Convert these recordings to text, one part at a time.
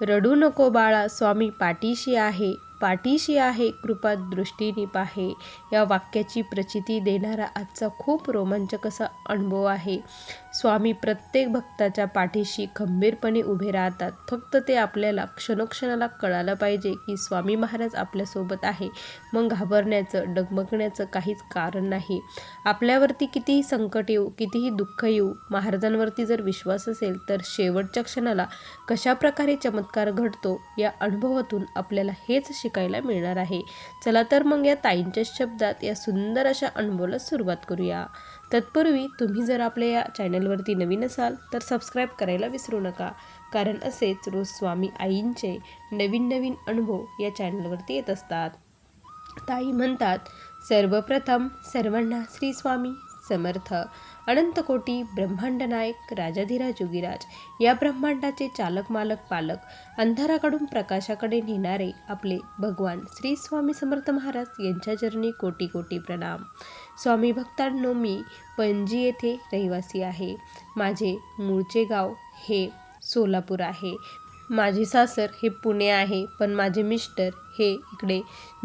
रडू नको बाळा स्वामी पाठीशी आहे. पाठीशी आहे कृपा दृष्टीने पाहे या वाक्याची प्रचिती देणारा आजचा खूप रोमांचक असा अनुभव आहे. स्वामी प्रत्येक भक्ताच्या पाठीशी खंबीरपणे उभे राहतात. फक्त ते आपल्याला क्षणोक्षणाला कळालं पाहिजे की स्वामी महाराज आपल्यासोबत आहे. मग घाबरण्याचं डगमगण्याचं काहीच कारण नाही. आपल्यावरती कितीही संकट येऊ कितीही दुःख येऊ महाराजांवरती जर विश्वास असेल तर शेवटच्या क्षणाला कशाप्रकारे चमत्कार घडतो या अनुभवातून आपल्याला हेच शिक शिकायला मिळणार आहे. चला तर मग या ताईंच्या शब्दात या सुंदर अशा अनुभवाला सुरुवात करूया. तत्पूर्वी तुम्ही जर आपल्या या चॅनलवरती नवीन असाल तर सबस्क्राईब करायला विसरू नका. कारण असेच रोज स्वामी आईंचे नवीन नवीन अनुभव या चॅनलवरती येत असतात. ताई म्हणतात सर्वप्रथम सर्वांना श्री स्वामी समर्थ. अनंतकोटी ब्रह्मांड नायक राजाधिराज योगीराज या ब्रह्मांडाचे चालक मालक पालक अंधाराकडून प्रकाशाकडे नेणारे आपले भगवान श्री स्वामी समर्थ महाराज यांच्या चरणी कोटी कोटी प्रणाम. स्वामी भक्तांनो मी पणजी येथे रहिवासी आहे. माझे मूळचे गाव हे सोलापूर आहे. माझे सासर हे पुणे आहे पण माझे मिस्टर हे इकडे.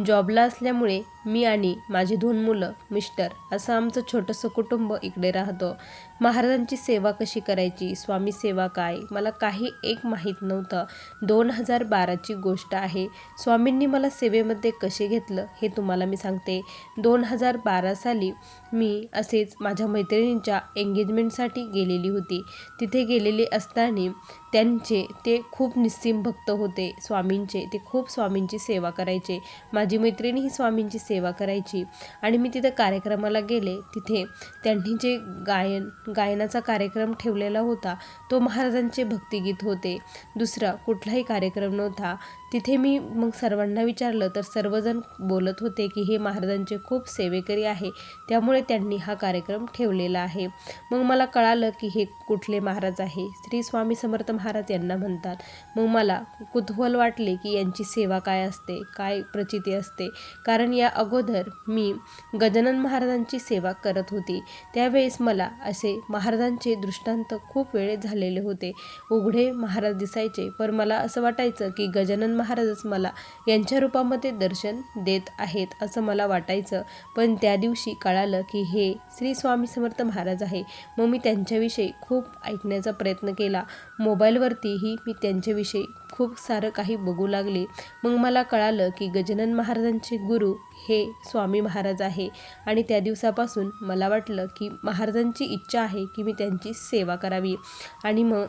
जॉबला असल्यामुळे मी आणि माझी दोन मुलं मिस्टर असं आमचं छोटंसं कुटुंब इकडे राहतो. महाराजांची सेवा कशी करायची? स्वामी सेवा काय? मला काही एक माहीत नव्हतं. दोन हजार बाराची गोष्ट आहे. स्वामींनी मला सेवेमध्ये कसे घेतलं हे तुम्हाला मी सांगते. दोन हजार बारा साली मी असेच माझ्या मैत्रिणींच्या एंगेजमेंटसाठी गेलेली होती. तिथे गेलेले असताना त्यांचे ते खूप निस्सीम भक्त होते. स्वामींचे ते खूप स्वामींची सेवा सेवा करायचे. माझी मैत्रिणी ही स्वामींची सेवा करायची. आणि मी तिथं कार्यक्रमाला गेले. तिथे त्यांनी जे गायन गायनाचा कार्यक्रम ठेवलेला होता तो महाराजांचे भक्तिगीत होते. दुसरा कुठलाही कार्यक्रम नव्हता. तिथे मी मग सर्वांना विचारलं तर सर्वजण बोलत होते की हे महाराजांचे खूप सेवेकरी आहे त्यामुळे त्यांनी हा कार्यक्रम ठेवलेला आहे. मग मला कळालं की हे कुठले महाराज आहे? श्री स्वामी समर्थ महाराज यांना म्हणतात. मग मला कुतूहल वाटले की यांची सेवा काय असते? काय प्रचिती असते? कारण या अगोदर मी गजानन महाराजांची सेवा करत होती. त्यावेळेस मला असे महाराजांचे दृष्टांत खूप वेळे झालेले होते. उघडे महाराज दिसायचे पण मला असं वाटायचं की गजानन महाराजच मला यांच्या रूपामध्ये दर्शन देत आहेत असं मला वाटायचं. पण त्या दिवशी कळालं की हे श्री स्वामी समर्थ महाराज आहे. मग मी त्यांच्याविषयी खूप ऐकण्याचा प्रयत्न केला. मोबाईलवरतीही मी त्यांच्याविषयी खूप सारं काही बघू लागले. मग मला कळालं की गजानन महाराजांचे गुरु हे स्वामी महाराज आहे. आणि त्या दिवसापासून मला वाटलं की महाराजांची इच्छा आहे की मी त्यांची सेवा करावी. आणि मग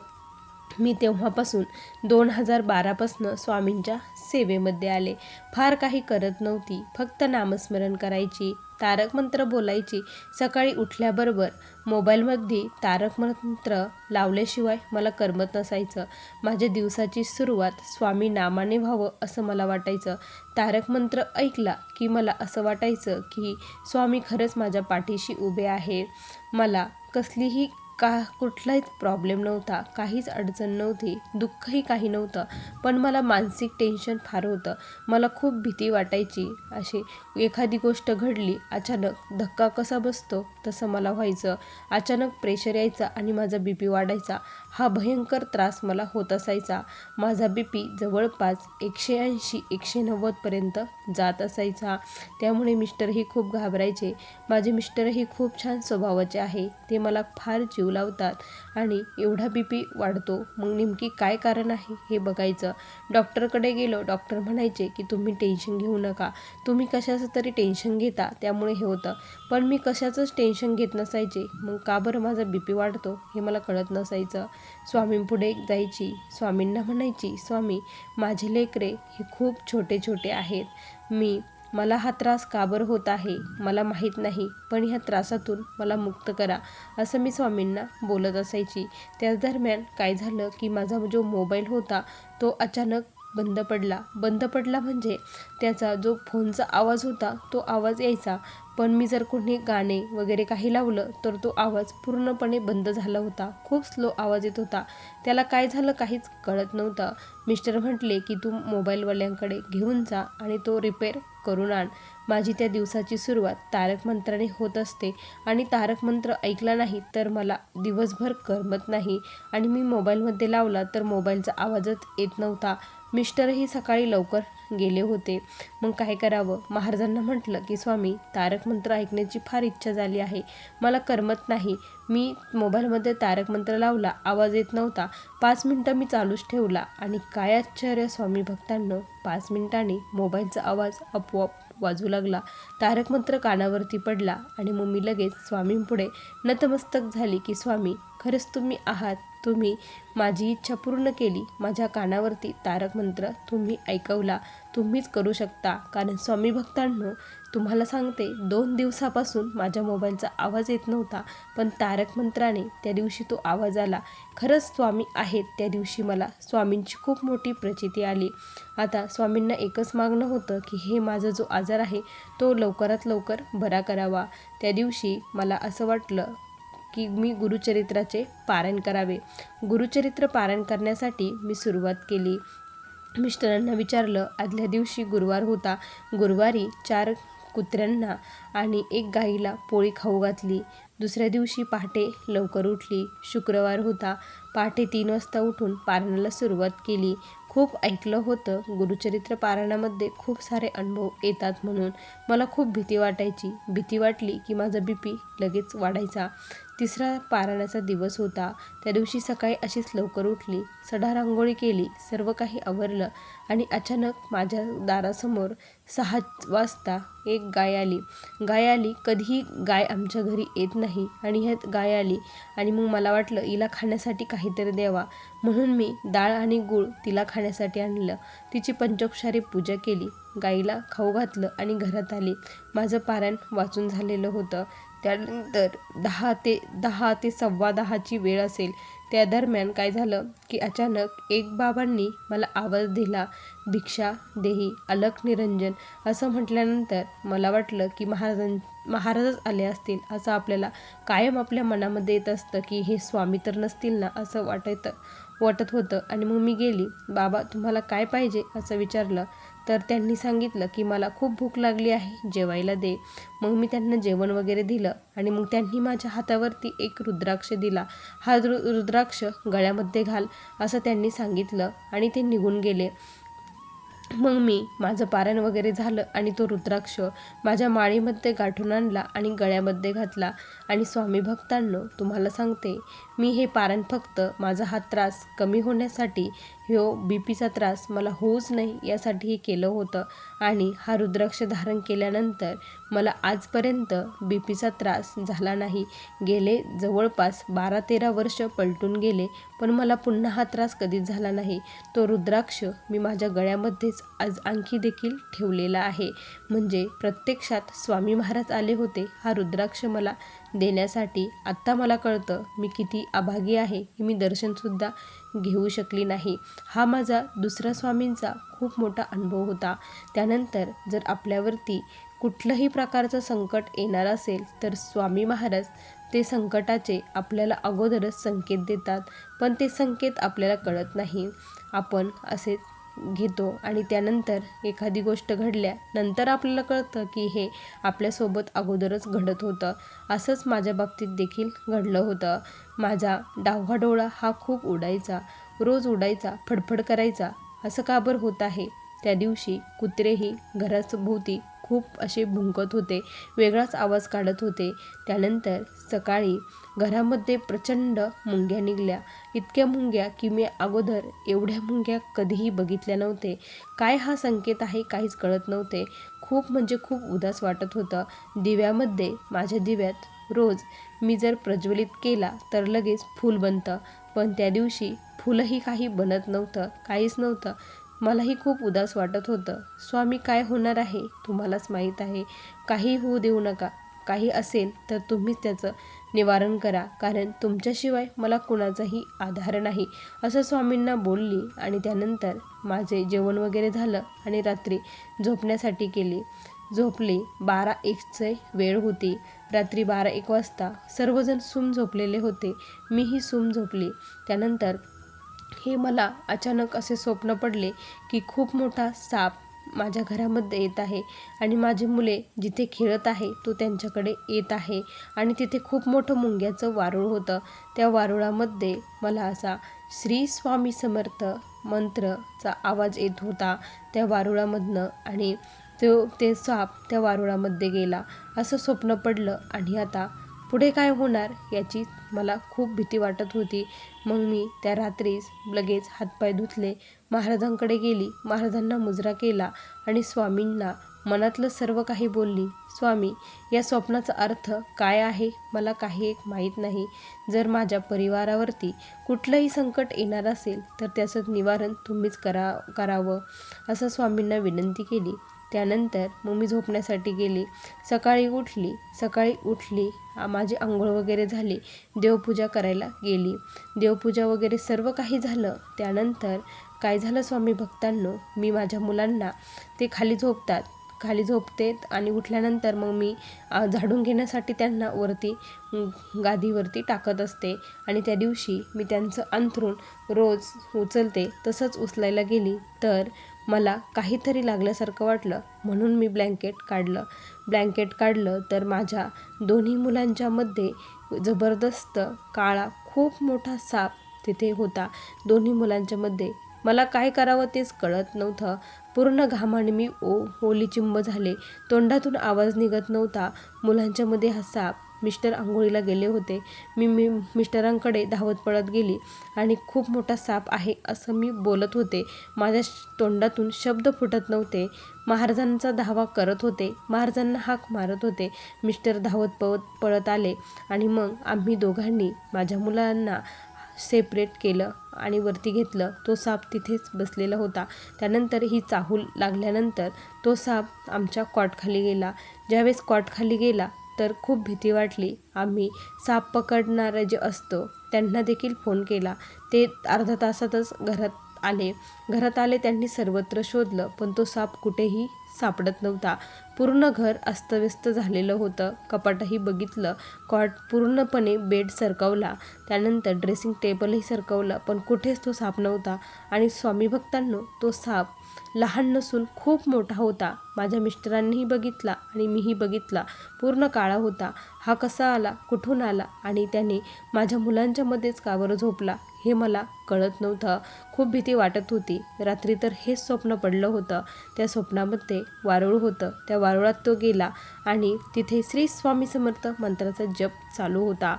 मी तेव्हापासून दोन हजार बारापासनं स्वामींच्या सेवेमध्ये आले. फार काही करत नव्हती. फक्त नामस्मरण करायची तारक मंत्र बोलायची. सकाळी उठल्याबरोबर मोबाईलमध्ये तारक मंत्र लावल्याशिवाय मला करमत नसायचं. माझ्या दिवसाची सुरुवात स्वामी नामाने व्हावं असं मला वाटायचं. तारक मंत्र ऐकला की मला असं वाटायचं की स्वामी खरंच माझ्या पाठीशी उभे आहे. मला कसलीही का कुठलाच प्रॉब्लेम नव्हता काहीच अडचण नव्हती दुःखही काही नव्हतं. पण मला मानसिक टेन्शन फार होतं. मला खूप भीती वाटायची. अशी एखादी गोष्ट घडली अचानक धक्का कसा बसतो तसं मला व्हायचं. अचानक प्रेशर यायचा आणि माझा बी पी वाढायचा. हा भयंकर त्रास मला होत असायचा. माझा बी पी जवळपास एकशे ऐंशी एकशे नव्वदपर्यंत जात असायचा. त्यामुळे मिस्टरही खूप घाबरायचे. माझे मिस्टरही खूप छान स्वभावाचे आहे. ते मला फार जीव लावतात. आणि एवढा बी पी वाढतो. मग नेमकी काय कारण आहे हे बघायचं. डॉक्टरकडे गेलो. डॉक्टर म्हणायचे की तुम्ही टेन्शन घेऊ नका. तुम्ही कशाचं तरी टेन्शन घेता. त्यामुळे हे होतं. पण मी कशाचंच टेन्शन घेत नसायचे. मग का बरं माझा बी पी वाढतो? हे मला कळत नसायचं. स्वामींपुढे जायची. स्वामींना म्हणायची स्वामी माझे लेकरे हे खूप छोटे छोटे आहेत. मी मला हा त्रास का बरं होत आहे? मला माहीत नाही. पण ह्या त्रासातून मला मुक्त करा असं मी स्वामींना बोलत असायची. त्याच दरम्यान काय झालं की माझा जो मोबाईल होता तो अचानक बंद पडला. बंद पडला म्हणजे त्याचा जो फोनचा आवाज होता तो आवाज यायचा. पण मी जर कोणी गाणे वगैरे काही लावलं तर तो आवाज पूर्णपणे बंद झाला होता. खूप स्लो आवाज येत होता. त्याला काय झालं काहीच कळत नव्हतं. मिस्टर म्हटले की तू मोबाईलवाल्यांकडे घेऊन जा आणि तो रिपेअर करून आण. माझी त्या दिवसाची सुरुवात तारक मंत्राने होत असते आणि तारक मंत्र ऐकला नाही तर मला दिवसभर करमत नाही. आणि मी मोबाईलमध्ये लावला तर मोबाईलचा आवाजच येत नव्हता. मिस्टरही सकाळी लवकर गेले होते. मग काय करावं? महाराजांना म्हटलं की स्वामी तारक मंत्र ऐकण्याची फार इच्छा झाली आहे. मला करमत नाही. मी मोबाईलमध्ये तारक मंत्र लावला. आवाज येत नव्हता. पाच मिनटं मी चालूच ठेवला. आणि काय आश्चर्य स्वामी भक्तांनं! पाच मिनिटांनी मोबाईलचा आवाज आपोआप वाजू लागला. तारक मंत्र कानावरती पडला आणि मग मी लगेच स्वामींपुढे नतमस्तक झाली की स्वामी खरंच तुम्ही आहात. तुम्ही माझी इच्छा पूर्ण केली. माझ्या कानावरती तारक मंत्र तुम्ही ऐकवला. तुम्हीच करू शकता. कारण स्वामी भक्तांनो तुम्हाला सांगते दोन दिवसापासून माझ्या मोबाईलचा आवाज येत नव्हता पण तारक मंत्राने त्या दिवशी तो आवाज आला. खरंच स्वामी आहेत त्या दिवशी मला स्वामींची खूप मोठी प्रचिती आली. आता स्वामींना एकच मागणं होतं की हे माझा जो आजार आहे तो लवकरात लवकर बरा करावा. त्या दिवशी मला असं वाटलं की मी गुरुचरित्राचे पारायण करावे. गुरुचरित्र पारायण करण्यासाठी मी सुरुवात केली. मिस्टरांना विचारलं आदल्या दिवशी गुरुवार होता. गुरुवारी चार कुत्र्यांना आणि एक गाईला पोळी खाऊ घातली. दुसऱ्या दिवशी पहाटे लवकर उठली. शुक्रवार होता. पहाटे तीन वाजता उठून पारणाला सुरुवात केली. खूप ऐकलं होतं. गुरुचरित्र पारायणामध्ये खूप सारे अनुभव येतात म्हणून. मला खूप भीती वाटायची. भीती वाटली की माझा बी पी लगेच वाढायचा. तिसरा पारायणाचा दिवस होता. त्या दिवशी सकाळी अशीच लवकर उठली. सडा रांगोळी केली. सर्व काही आवरलं. आणि अचानक माझ्या दारासमोर सहा वाजता एक गाय आली. गाय आली कधीही गाय आमच्या घरी येत नाही आणि ह्यात गाय आली आणि मग मला वाटलं हिला खाण्यासाठी काहीतरी द्यावा. म्हणून मी डाळ आणि गूळ तिला खाण्यासाठी आणलं. तिची पंचोपचारी पूजा केली. गाईला खाऊ घातलं आणि घरात आली. माझं पारायण वाचून झालेलं होतं. त्यानंतर दहा ते दहा ते सव्वा दहाची वेळ असेल. त्या दरम्यान काय झालं की अचानक एक बाबांनी मला आवाज दिला भिक्षा देही अलक निरंजन. असं म्हटल्यानंतर मला वाटलं की महाराजां महाराजच आले असतील असं आपल्याला कायम आपल्या मनामध्ये येत असतं की हे स्वामी तर नसतील ना असं वाटायचं वाटत होतं. आणि मग मी गेली बाबा तुम्हाला काय पाहिजे? असं विचारलं. तर त्यांनी सांगितलं की मला खूप भूक लागली आहे जेवायला दे. मग मी त्यांना जेवण वगैरे दिलं आणि मग त्यांनी माझ्या हातावरती एक रुद्राक्ष दिला. हा रु रुद्राक्ष गळ्यामध्ये घाल असं त्यांनी सांगितलं आणि ते निघून गेले. मग मी माझं पारण वगैरे झालं आणि तो रुद्राक्ष माझ्या माळीमध्ये गाठून आणला आणि गळ्यामध्ये घातला. आणि स्वामी भक्तांनो तुम्हाला सांगते मी हे पारण फक्त माझा हा त्रास कमी होण्यासाठी ह्यो बी पीचा त्रास मला होऊच नाही यासाठी हे केलं होतं. आणि हा रुद्राक्ष धारण केल्यानंतर मला आजपर्यंत बी पीचा त्रास झाला नाही. गेले जवळपास बारा तेरा वर्ष पलटून गेले पण मला पुन्हा हा त्रास कधीच झाला नाही. तो रुद्राक्ष मी माझ्या गळ्यामध्येच आज आणखी देखील ठेवलेला आहे. म्हणजे प्रत्यक्षात स्वामी महाराज आले होते हा रुद्राक्ष मला देण्यासाठी आत्ता मला कळतं मी किती अभागी आहे की मी दर्शनसुद्धा घेऊ शकली नाही. हा माझा दुसरा स्वामींचा खूप मोठा अनुभव होता. त्यानंतर जर आपल्यावरती कुठलंही प्रकारचं संकट येणार असेल तर स्वामी महाराज ते संकटाचे आपल्याला अगोदरच संकेत देतात पण ते संकेत आपल्याला कळत नाही. आपण असे घेतो आणि त्यानंतर एखादी गोष्ट घडल्या नंतर आपल्याला कळतं की हे आपल्यासोबत अगोदरच घडत होतं. असंच माझ्या बाबतीत देखील घडलं होतं. माझा डाव्हा डोळा हा खूप उडायचा रोज उडायचा फडफड करायचा. असं का बरं होत आहे? त्या दिवशी कुत्रेही घराभोवती खूप असे भुंकत होते वेगळाच आवाज काढत होते. त्यानंतर सकाळी घरामध्ये प्रचंड मुंग्या निघल्या. इतक्या मुंग्या की मी अगोदर एवढ्या मुंग्या कधीही बघितल्या नव्हते. काय हा संकेत आहे काहीच कळत नव्हते. खूप म्हणजे खूप उदास वाटत होतं. दिव्यामध्ये माझ्या दिव्यात रोज मी जर प्रज्वलित केला तर लगेच फूल बनतं. पण त्या दिवशी फुलंही काही बनत नव्हतं काहीच नव्हतं. मलाही खूप उदास वाटत होतं. स्वामी काय होणार आहे? तुम्हालाच माहीत आहे. काही होऊ देऊ नका. काही असेल तर तुम्हीच त्याचं निवारण करा. कारण तुमच्याशिवाय मला कुणाचाही आधार नाही. असं स्वामींना बोलली आणि त्यानंतर माझे जेवण वगैरे झालं आणि रात्री झोपण्यासाठी केली. झोपली. बारा एकचे वेळ होती. रात्री बारा एक वाजता सर्वजण सूम झोपलेले होते. मीही सूम झोपली. त्यानंतर हे मला अचानक असे स्वप्न पडले की खूप मोठा साप माझ्या घरामध्ये येत आहे आणि माझी मुले जिथे खेळत आहे तो त्यांच्याकडे येत आहे आणि तिथे खूप मोठं मुंग्याचं वारूळ होतं. त्या वारुळामध्ये मला असा श्री स्वामी समर्थ मंत्रचा आवाज येत होता त्या वारुळामधनं आणि तो ते साप त्या वारुळामध्ये गेला. असं स्वप्न पडलं आणि आता पुढे काय होणार याची मला खूप भीती वाटत होती. मग मी त्या रात्रीच लगेच हातपाय धुतले. महाराजांकडे गेली. महाराजांना मुजरा केला आणि स्वामींना मनातलं सर्व काही बोलली. स्वामी या स्वप्नाचा अर्थ काय आहे? मला काही एक माहीत नाही. जर माझ्या परिवारावरती कुठलंही संकट येणार असेल तर त्याचं निवारण तुम्हीच करा करावं असं स्वामींना विनंती केली. त्यानंतर मग मी झोपण्यासाठी गेली. सकाळी उठली. सकाळी उठली. माझी आंघोळ वगैरे झाली. देवपूजा करायला गेली. देवपूजा वगैरे सर्व काही झालं. त्यानंतर काय झालं स्वामी भक्तांनो? मी माझ्या मुलांना ते खाली झोपतात. खाली झोपतेत आणि उठल्यानंतर मग मी झाडून घेण्यासाठी त्यांना वरती गादीवरती टाकत असते. आणि त्या दिवशी मी त्यांचं अंथरूण रोज उचलते. तसंच उचलायला गेली तर मला काहीतरी लागल्यासारखं वाटलं म्हणून मी ब्लँकेट काढलं. ब्लँकेट काढलं तर माझ्या दोन्ही मुलांच्यामध्ये जबरदस्त काळा खूप मोठा साप तिथे होता. दोन्ही मुलांच्यामध्ये मला काय करावं तेच कळत नव्हतं. पूर्ण घामाने मी ओ ओली चिंब झाले. तोंडातून आवाज निघत नव्हता. मुलांच्यामध्ये हा साप मिस्टर आंघोळीला गेले होते. मी मी मिस्टरांकडे धावत पळत गेली आणि खूप मोठा साप आहे असं मी बोलत होते. माझ्या तोंडातून शब्द फुटत नव्हते. महाराजांचा धावा करत होते. महाराजांना हाक मारत होते. मिस्टर धावत पळत पळत आले आणि मग आम्ही दोघांनी माझ्या मुलांना सेपरेट केलं आणि वरती घेतलं. तो साप तिथेच बसलेला होता. त्यानंतर ही चाहूल लागल्यानंतर तो साप आमच्या कॉटखाली गेला. ज्यावेळेस कॉटखाली गेला तर खूप भीती वाटली. आम्ही साप पकडणारं जे असतो त्यांना देखील फोन केला. ते अर्धा तासातच घरात आले. घरात आले त्यांनी सर्वत्र शोधलं पण तो साप कुठेही सापडत नव्हता. पूर्ण घर अस्तव्यस्त झालेलं होतं. कपाटही बघितलं. कॉट पूर्णपणे बेड सरकवला. त्यानंतर ड्रेसिंग टेबलही सरकवलं. पण कुठेच तो साप नव्हता. आणि स्वामी भक्तांनो तो साप लहान नसून खूप मोठा होता. माझ्या मिस्टरांनीही बघितला आणि मीही बघितला. पूर्ण काळा होता. हा कसा आला? कुठून आला? आणि त्याने माझ्या मुलांच्यामध्येच कावर झोपला? हे मला कळत नव्हतं. खूप भीती वाटत होती. रात्री तर हेच स्वप्न पडलं होतं. त्या स्वप्नामध्ये वारुळ होतं. त्या वारुळात तो गेला आणि तिथे श्री स्वामी समर्थ मंत्राचा जप चालू होता.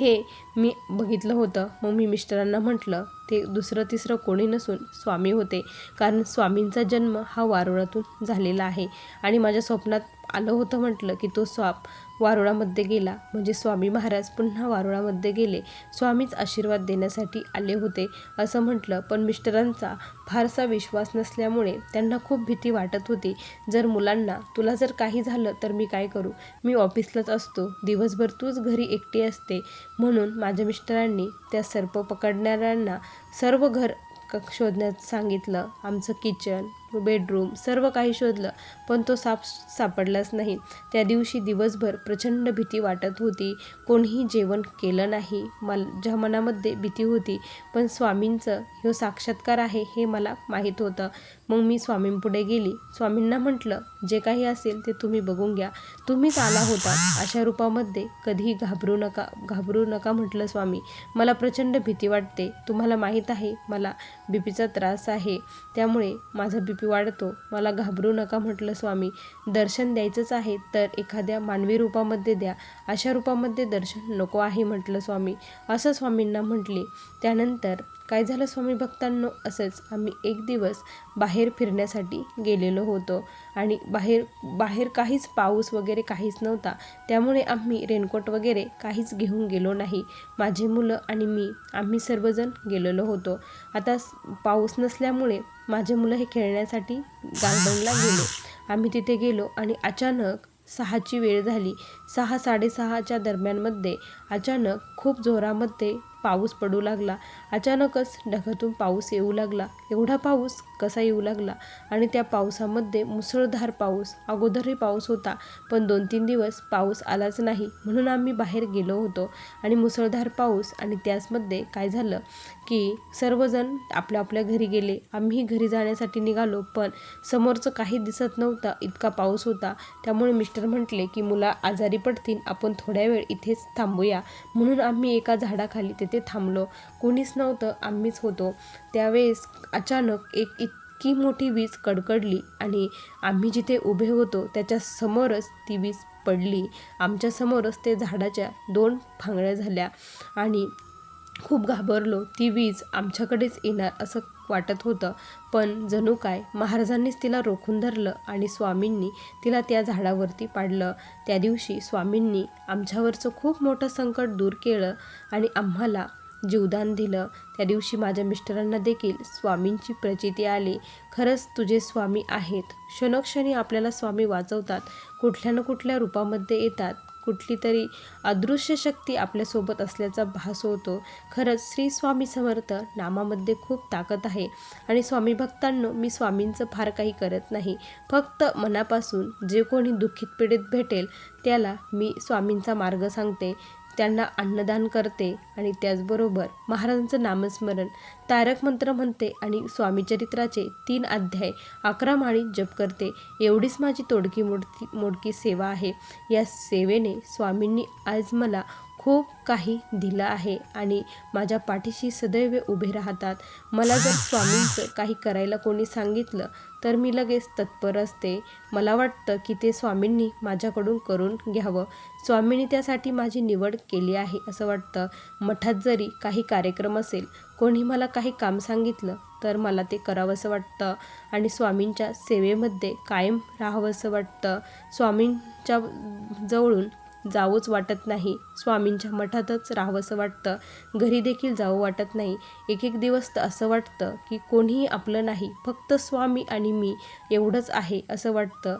हे मी बघितलं होतं. मग मी मिस्टरांना म्हटलं ते दुसरं तिसरं कोणी नसून स्वामी होते. कारण स्वामींचा जन्म हा वारुळातून झालेला आहे. आणि माझ्या स्वप्नात आलं होतं म्हटलं की तो स्वाप वारुळामध्ये गेला. म्हणजे स्वामी महाराज पुन्हा वारुळामध्ये गेले. स्वामीच आशीर्वाद देण्यासाठी आले होते असं म्हटलं. पण मिस्टरांचा फारसा विश्वास नसल्यामुळे त्यांना खूप भीती वाटत होती. जर मुलांना तुला जर काही झालं तर मी काय करू? मी ऑफिसलाच असतो. दिवसभर तूच घरी एकटी असते म्हणून माझ्या मिस्टरांनी त्या सर्प पकडणाऱ्यांना सर्व घर क शोधण्यात सांगितलं. आमचं किचन बेडरूम सर्व काही शोधलं पण तो साप सापडलाच नाही. त्या दिवशी दिवसभर प्रचंड भीती वाटत होती. कोणीही जेवण केलं नाही. माझ्या मनामध्ये भीती होती पण स्वामींचं ह्यो साक्षात्कार आहे हे मला माहीत होतं. मग मी स्वामींपुढे गेली. स्वामींना म्हटलं जे काही असेल ते तुम्ही बघून घ्या. तुम्हीच आला होता. अशा रूपामध्ये कधीही घाबरू नका घाबरू नका म्हटलं स्वामी. मला प्रचंड भीती वाटते. तुम्हाला माहीत आहे मला बीपीचा त्रास आहे. त्यामुळे माझा बी बीपी वाढतो. मला घाबरू नका म्हटलं स्वामी. दर्शन द्यायचंच आहे तर एखाद्या मानवी रूपामध्ये द्या. अशा रूपामध्ये दर्शन नको आहे म्हटलं स्वामी. असं स्वामींना म्हटले. त्यानंतर काय झालं स्वामी भक्तांनो? असंच आम्ही एक दिवस बाहेर फिरण्यासाठी गेलेलो होतो. आणि बाहेर बाहेर काहीच पाऊस वगैरे काहीच नव्हता. त्यामुळे आम्ही रेनकोट वगैरे काहीच घेऊन गेलो नाही. माझे मुलं आणि मी आम्ही सर्वजण गेलेलो होतो. आता पाऊस नसल्यामुळे माझे मुलं हे खेळण्यासाठी गार्डनला गेलो. आम्ही तिथे गेलो आणि अचानक सहाची वेळ झाली. सहा साडेसहाच्या दरम्यानमध्ये अचानक खूप जोरामध्ये पाऊस पडू लागला. अचानकच ढगातून पाऊस येऊ लागला. एवढा पाऊस कसा येऊ लागला? आणि त्या पावसामध्ये मुसळधार पाऊस अगोदरही पाऊस होता पण दोन तीन दिवस पाऊस आलाच नाही म्हणून आम्ही बाहेर गेलो होतो. आणि मुसळधार पाऊस आणि त्याचमध्ये काय झालं? की सर्वजण आपल्या आपल्या घरी गेले. आम्ही घरी जाण्यासाठी निघालो पण समोरचं काही दिसत नव्हतं. इतका पाऊस होता. त्यामुळे मिस्टर म्हटले की मुला आजारी पडतील आपण थोड्या वेळ इथेच थांबूया. म्हणून आम्ही एका झाडाखाली तिथे थांबलो. कोणीच नव्हतं. आम्हीच होतो. त्यावेळेस अचानक एक इतकी मोठी वीज कडकडली आणि आम्ही जिथे उभे होतो त्याच्या समोरच ती वीज पडली. आमच्यासमोरच ते झाडाच्या दोन फांगड्या झाल्या आणि खूप घाबरलो. ती वीज आमच्याकडेच येणार असं वाटत होतं. पण जणू काय महाराजांनीच तिला रोखून धरलं आणि स्वामींनी तिला त्या झाडावरती पाडलं. त्या दिवशी स्वामींनी आमच्यावरचं खूप मोठं संकट दूर केलं आणि आम्हाला जीवदान दिलं. त्या दिवशी माझ्या मिस्टरांना देखील स्वामींची प्रचिती आली. खरंच तुझे स्वामी आहेत. क्षणोक्षणी आपल्याला स्वामी वाचवतात. कुठल्या ना कुठल्या रूपामध्ये येतात. कुठली तरी अदृश्य शक्ती आपल्यासोबत असल्याचा भास होतो. खरंच श्री स्वामी समर्थ नामामध्ये खूप ताकद आहे. आणि स्वामी भक्तांनो मी स्वामींचं फार काही करत नाही. फक्त मनापासून जे कोणी दुःखित पीडित भेटेल त्याला मी स्वामींचा मार्ग सांगते. त्यांना अन्नदान करते आणि त्याचबरोबर महाराजांचं नामस्मरण. तारक मंत्र म्हणते आणि स्वामी चरित्राचे तीन अध्याय अकरा माळी जप करते. एवढीच माझी तोडकी मोडकी मोडकी सेवा आहे. या सेवेने स्वामींनी आज मला खूप काही दिलं आहे आणि माझ्या पाठीशी सदैव उभे राहतात. मला जर स्वामींचं काही करायला कोणी सांगितलं तर मी लगेच तत्पर असते. मला वाटतं की ते स्वामींनी माझ्याकडून करून घ्यावं. स्वामींनी त्यासाठी माझी निवड केली आहे असं वाटतं. मठात जरी काही कार्यक्रम असेल कोणी मला काही काम सांगितलं तर मला ते करावंसं वाटतं. आणि स्वामींच्या सेवेमध्ये कायम राहावंसं वाटतं. स्वामींच्या जवळून जावंच वाटत नाही. स्वामींच्या मठातच राहावंसं वाटतं. घरी देखील जावं वाटत नाही. एक एक दिवस तर असं वाटतं की कोणीही आपलं नाही. फक्त स्वामी आणि मी एवढंच आहे असं वाटतं.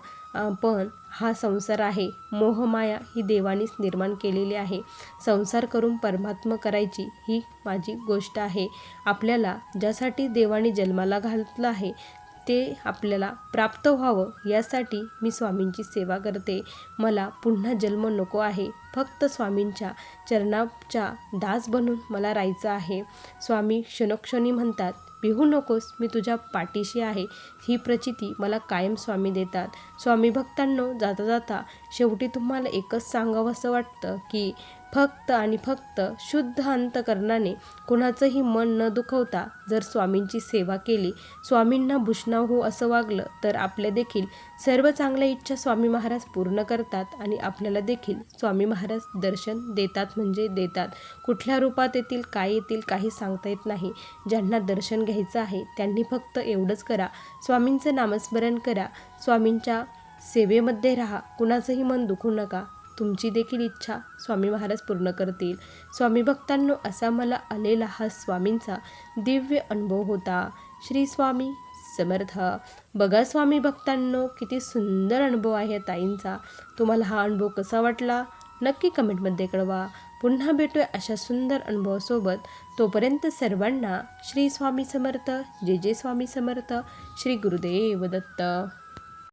पण हा संसार आहे. मोहमाया ही देवानीच निर्माण केलेली आहे. संसार करून परमात्मा करायची ही माझी गोष्ट आहे. आपल्याला ज्यासाठी देवाने जन्माला घातलं आहे ते आपल्याला प्राप्त व्हावं यासाठी मी स्वामींची सेवा करते. मला पुन्हा जन्म नको आहे. फक्त स्वामींच्या चरणाच्या दास बनून मला राहायचं आहे. स्वामी क्षणोक्षणी म्हणतात भिहू नकोस मी तुझ्या पाठीशी आहे. ही प्रचिती मला कायम स्वामी देतात. स्वामी भक्तांनो जाता जाता शेवटी तुम्हाला एकच सांगावंसं वाटतं की फक्त आणि फक्त शुद्ध अंतकरणाने कुणाचंही मन न दुखवता जर स्वामींची सेवा केली स्वामींना भूषणाव हो असं वागलं तर आपल्या देखील सर्व चांगल्या इच्छा स्वामी महाराज पूर्ण करतात आणि आपल्याला देखील स्वामी महाराज दर्शन देतात म्हणजे देतात. कुठल्या रूपात येतील काय येतील काही सांगता येत नाही. ज्यांना दर्शन घ्यायचं आहे त्यांनी फक्त एवढंच करा. स्वामींचं नामस्मरण करा. स्वामींच्या सेवेमध्ये राहा. कुणाचंही मन दुखू नका. तुमची देखील इच्छा स्वामी महाराज पूर्ण करतील. स्वामी भक्तांनो असा मला आलेला हा स्वामींचा दिव्य अनुभव होता. श्री स्वामी समर्थ. बघा स्वामी भक्तांनो किती सुंदर अनुभव आहे या ताईंचा. तुम्हाला हा अनुभव कसा वाटला? नक्की कमेंटमध्ये कळवा. पुन्हा भेटूया अशा सुंदर अनुभवासोबत. तोपर्यंत सर्वांना श्री स्वामी समर्थ जे जे स्वामी समर्थ श्री गुरुदेव दत्त.